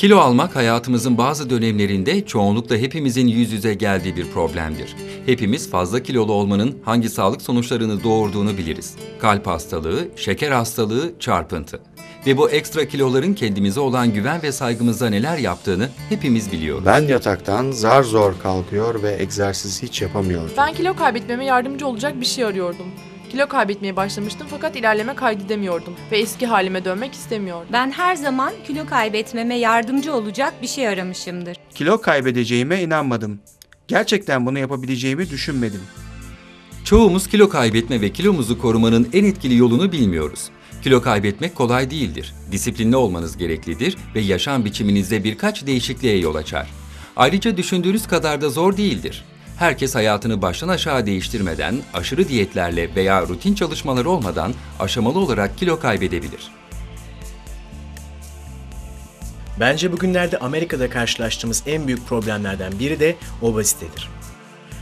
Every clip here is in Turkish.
Kilo almak hayatımızın bazı dönemlerinde çoğunlukla hepimizin yüz yüze geldiği bir problemdir. Hepimiz fazla kilolu olmanın hangi sağlık sonuçlarını doğurduğunu biliriz. Kalp hastalığı, şeker hastalığı, çarpıntı. Ve bu ekstra kiloların kendimize olan güven ve saygımıza neler yaptığını hepimiz biliyoruz. Ben yataktan zar zor kalkıyor ve egzersiz hiç yapamıyordum. Ben kilo kaybetmeme yardımcı olacak bir şey arıyordum. Kilo kaybetmeye başlamıştım fakat ilerleme kaydedemiyordum ve eski halime dönmek istemiyordum. Ben her zaman kilo kaybetmeme yardımcı olacak bir şey aramışımdır. Kilo kaybedeceğime inanmadım. Gerçekten bunu yapabileceğimi düşünmedim. Çoğumuz kilo kaybetme ve kilomuzu korumanın en etkili yolunu bilmiyoruz. Kilo kaybetmek kolay değildir. Disiplinli olmanız gereklidir ve yaşam biçiminizde birkaç değişikliğe yol açar. Ayrıca düşündüğünüz kadar da zor değildir. Herkes hayatını baştan aşağı değiştirmeden, aşırı diyetlerle veya rutin çalışmalar olmadan aşamalı olarak kilo kaybedebilir. Bence bugünlerde Amerika'da karşılaştığımız en büyük problemlerden biri de obezitedir.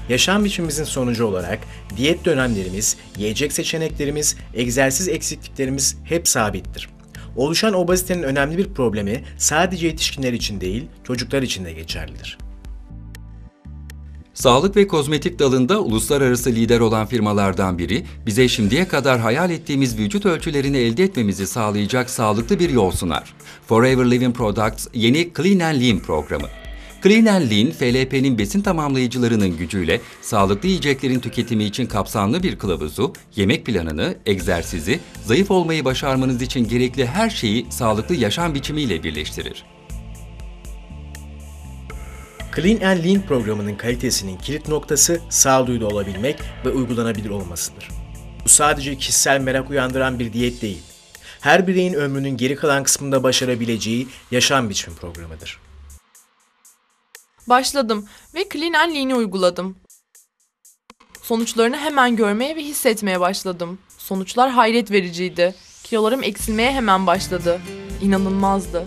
Yaşam biçimimizin sonucu olarak diyet dönemlerimiz, yiyecek seçeneklerimiz, egzersiz eksikliklerimiz hep sabittir. Oluşan obezitenin önemli bir problemi sadece yetişkinler için değil, çocuklar için de geçerlidir. Sağlık ve kozmetik dalında uluslararası lider olan firmalardan biri, bize şimdiye kadar hayal ettiğimiz vücut ölçülerini elde etmemizi sağlayacak sağlıklı bir yol sunar. Forever Living Products yeni Clean and Lean programı. Clean and Lean, FLP'nin besin tamamlayıcılarının gücüyle sağlıklı yiyeceklerin tüketimi için kapsamlı bir kılavuzu, yemek planını, egzersizi, zayıf olmayı başarmanız için gerekli her şeyi sağlıklı yaşam biçimiyle birleştirir. Clean and Lean programının kalitesinin kilit noktası sağduyulu olabilmek ve uygulanabilir olmasıdır. Bu sadece kişisel merak uyandıran bir diyet değil. Her bireyin ömrünün geri kalan kısmında başarabileceği yaşam biçimi programıdır. Başladım ve Clean and Lean'i uyguladım. Sonuçlarını hemen görmeye ve hissetmeye başladım. Sonuçlar hayret vericiydi. Kilolarım eksilmeye hemen başladı. İnanılmazdı.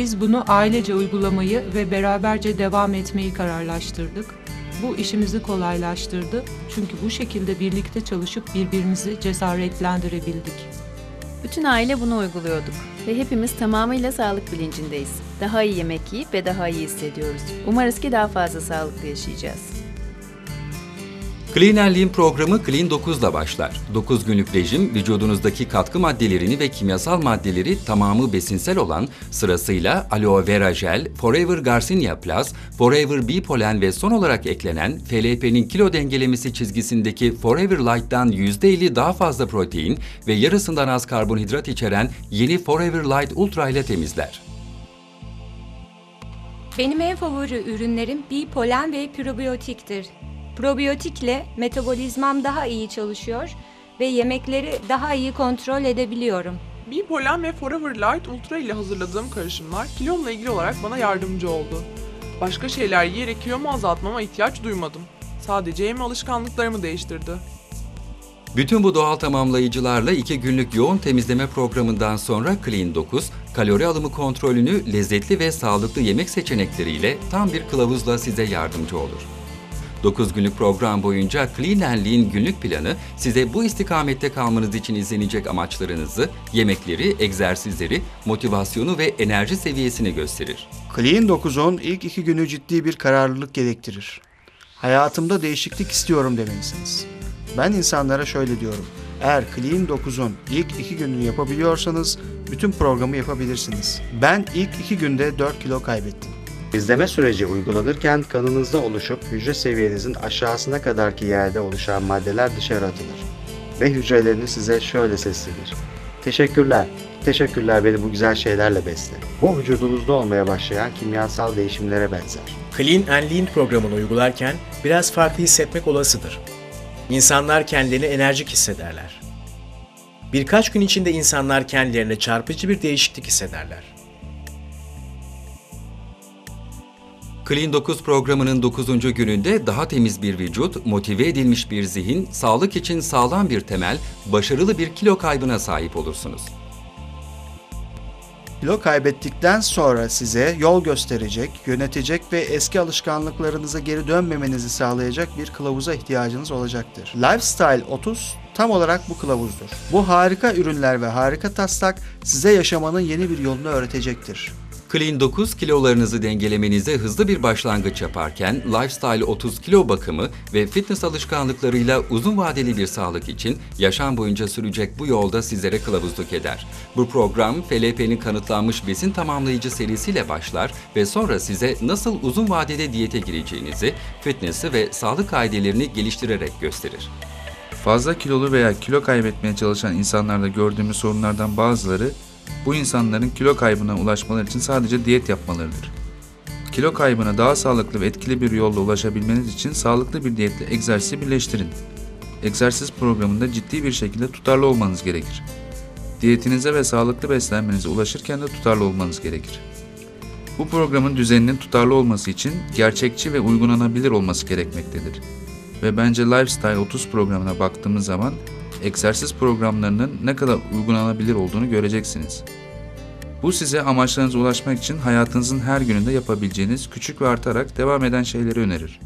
Biz bunu ailece uygulamayı ve beraberce devam etmeyi kararlaştırdık. Bu işimizi kolaylaştırdı çünkü bu şekilde birlikte çalışıp birbirimizi cesaretlendirebildik. Bütün aile bunu uyguluyorduk ve hepimiz tamamıyla sağlık bilincindeyiz. Daha iyi yemek yiyip ve daha iyi hissediyoruz. Umarız ki daha fazla sağlıklı yaşayacağız. Clean Lean programı Clean 9 ile başlar. 9 günlük rejim vücudunuzdaki katkı maddelerini ve kimyasal maddeleri tamamı besinsel olan sırasıyla aloe vera jel, Forever Garcinia Plus, Forever Bee Polen ve son olarak eklenen FLP'nin kilo dengelemesi çizgisindeki Forever Light'tan %50 daha fazla protein ve yarısından az karbonhidrat içeren yeni Forever Light Ultra ile temizler. Benim en favori ürünlerim bee polen ve probiyotiktir. Probiyotikle metabolizmam daha iyi çalışıyor ve yemekleri daha iyi kontrol edebiliyorum. Bipolen ve Forever Light Ultra ile hazırladığım karışımlar kilomla ilgili olarak bana yardımcı oldu. Başka şeyler yiyerek kilomu azaltmama ihtiyaç duymadım. Sadece yeme alışkanlıklarımı değiştirdi. Bütün bu doğal tamamlayıcılarla 2 günlük yoğun temizleme programından sonra Clean 9, kalori alımı kontrolünü lezzetli ve sağlıklı yemek seçenekleriyle tam bir kılavuzla size yardımcı olur. 9 günlük program boyunca Clean and Lean günlük planı size bu istikamette kalmanız için izlenecek amaçlarınızı, yemekleri, egzersizleri, motivasyonu ve enerji seviyesini gösterir. Clean 9'un ilk iki günü ciddi bir kararlılık gerektirir. Hayatımda değişiklik istiyorum demelisiniz. Ben insanlara şöyle diyorum. Eğer Clean 9'un ilk iki gününü yapabiliyorsanız bütün programı yapabilirsiniz. Ben ilk iki günde 4 kilo kaybettim. İzleme süreci uygulanırken kanınızda oluşup hücre seviyenizin aşağısına kadarki yerde oluşan maddeler dışarı atılır. Ve hücreleriniz size şöyle seslenir. Teşekkürler, teşekkürler beni bu güzel şeylerle besle. Bu vücudunuzda olmaya başlayan kimyasal değişimlere benzer. Clean and Lean programını uygularken biraz farklı hissetmek olasıdır. İnsanlar kendilerini enerjik hissederler. Birkaç gün içinde insanlar kendilerine çarpıcı bir değişiklik hissederler. Clean 9 programının 9. gününde daha temiz bir vücut, motive edilmiş bir zihin, sağlık için sağlam bir temel, başarılı bir kilo kaybına sahip olursunuz. Kilo kaybettikten sonra size yol gösterecek, yönetecek ve eski alışkanlıklarınıza geri dönmemenizi sağlayacak bir kılavuza ihtiyacınız olacaktır. Lifestyle 30 tam olarak bu kılavuzdur. Bu harika ürünler ve harika taslak size yaşamanın yeni bir yolunu öğretecektir. Clean 9 kilolarınızı dengelemenize hızlı bir başlangıç yaparken Lifestyle 30 kilo bakımı ve fitness alışkanlıklarıyla uzun vadeli bir sağlık için yaşam boyunca sürecek bu yolda sizlere kılavuzluk eder. Bu program FLP'nin kanıtlanmış besin tamamlayıcı serisiyle başlar ve sonra size nasıl uzun vadede diyete gireceğinizi, fitness'ı ve sağlık kaidelerini geliştirerek gösterir. Fazla kilolu veya kilo kaybetmeye çalışan insanlarda gördüğümüz sorunlardan bazıları bu insanların kilo kaybına ulaşmaları için sadece diyet yapmalarıdır. Kilo kaybına daha sağlıklı ve etkili bir yolla ulaşabilmeniz için sağlıklı bir diyetle egzersizi birleştirin. Egzersiz programında ciddi bir şekilde tutarlı olmanız gerekir. Diyetinize ve sağlıklı beslenmenize ulaşırken de tutarlı olmanız gerekir. Bu programın düzeninin tutarlı olması için gerçekçi ve uygulanabilir olması gerekmektedir. Ve bence Lifestyle 30 programına baktığımız zaman egzersiz programlarının ne kadar uygulanabilir olduğunu göreceksiniz. Bu size amaçlarınıza ulaşmak için hayatınızın her gününde yapabileceğiniz küçük ve artarak devam eden şeyleri önerir.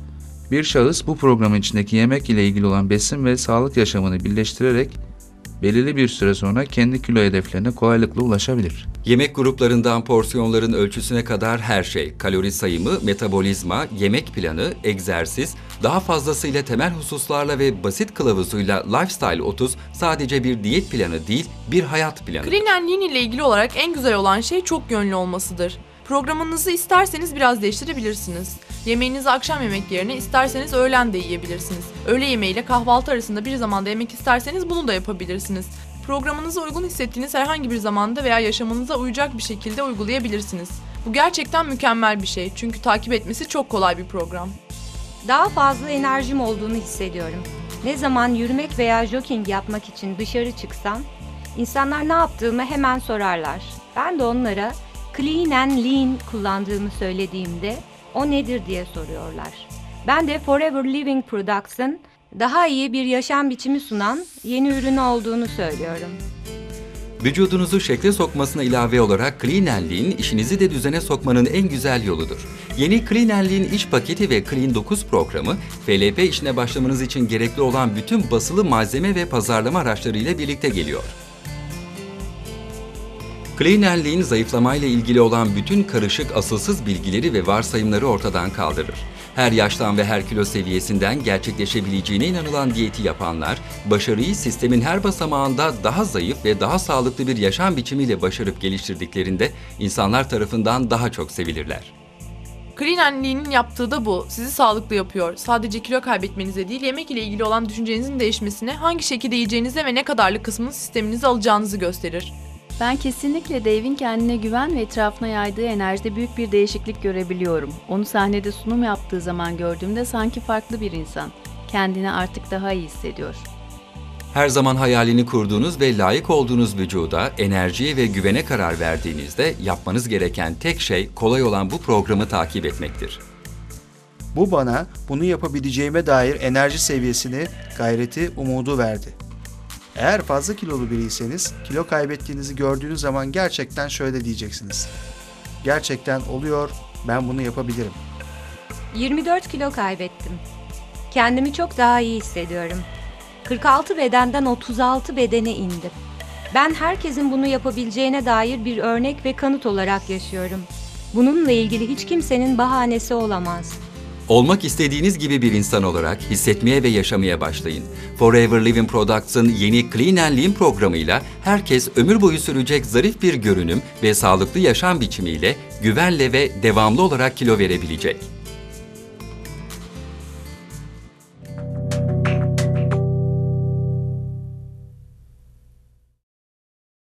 Bir şahıs bu programın içindeki yemek ile ilgili olan besin ve sağlık yaşamını birleştirerek belirli bir süre sonra kendi kilo hedeflerine kolaylıkla ulaşabilir. Yemek gruplarından porsiyonların ölçüsüne kadar her şey, kalori sayımı, metabolizma, yemek planı, egzersiz, daha fazlasıyla temel hususlarla ve basit kılavuzuyla Lifestyle 30 sadece bir diyet planı değil, bir hayat planı. Clean and Lean ile ilgili olarak en güzel olan şey çok yönlü olmasıdır. Programınızı isterseniz biraz değiştirebilirsiniz. Yemeğinizi akşam yemek yerine isterseniz öğlen de yiyebilirsiniz. Öğle yemeğiyle kahvaltı arasında bir zamanda yemek isterseniz bunu da yapabilirsiniz. Programınıza uygun hissettiğiniz herhangi bir zamanda veya yaşamınıza uyacak bir şekilde uygulayabilirsiniz. Bu gerçekten mükemmel bir şey çünkü takip etmesi çok kolay bir program. Daha fazla enerjim olduğunu hissediyorum. Ne zaman yürümek veya jogging yapmak için dışarı çıksam, insanlar ne yaptığımı hemen sorarlar. Ben de onlara clean and lean kullandığımı söylediğimde o nedir diye soruyorlar. Ben de Forever Living Products'ın daha iyi bir yaşam biçimi sunan yeni ürünü olduğunu söylüyorum. Vücudunuzu şekle sokmasına ilave olarak Clean işinizi de düzene sokmanın en güzel yoludur. Yeni Clean Lean iş paketi ve Clean 9 programı, FLP işine başlamanız için gerekli olan bütün basılı malzeme ve pazarlama araçları ile birlikte geliyor. Lean zayıflamayla ilgili olan bütün karışık asılsız bilgileri ve varsayımları ortadan kaldırır. Her yaştan ve her kilo seviyesinden gerçekleşebileceğine inanılan diyeti yapanlar, başarıyı sistemin her basamağında daha zayıf ve daha sağlıklı bir yaşam biçimiyle başarıp geliştirdiklerinde insanlar tarafından daha çok sevilirler. Clean and Lean'in yaptığı da bu. Sizi sağlıklı yapıyor. Sadece kilo kaybetmenize değil, yemek ile ilgili olan düşüncenizin değişmesine, hangi şekilde yiyeceğinize ve ne kadarlık kısmını sisteminize alacağınızı gösterir. Ben kesinlikle Dave'in kendine güven ve etrafına yaydığı enerjide büyük bir değişiklik görebiliyorum. Onu sahnede sunum yaptığı zaman gördüğümde sanki farklı bir insan. Kendini artık daha iyi hissediyor. Her zaman hayalini kurduğunuz ve layık olduğunuz vücuda, enerjiye ve güvene karar verdiğinizde yapmanız gereken tek şey kolay olan bu programı takip etmektir. Bu bana bunu yapabileceğime dair enerji seviyesini, gayreti, umudu verdi. Eğer fazla kilolu biriyseniz, kilo kaybettiğinizi gördüğünüz zaman gerçekten şöyle diyeceksiniz. Gerçekten oluyor, ben bunu yapabilirim. 24 kilo kaybettim. Kendimi çok daha iyi hissediyorum. 46 bedenden 36 bedene indim. Ben herkesin bunu yapabileceğine dair bir örnek ve kanıt olarak yaşıyorum. Bununla ilgili hiç kimsenin bahanesi olamaz. Olmak istediğiniz gibi bir insan olarak hissetmeye ve yaşamaya başlayın. Forever Living Products'ın yeni Clean and Lean programıyla herkes ömür boyu sürecek zarif bir görünüm ve sağlıklı yaşam biçimiyle güvenle ve devamlı olarak kilo verebilecek.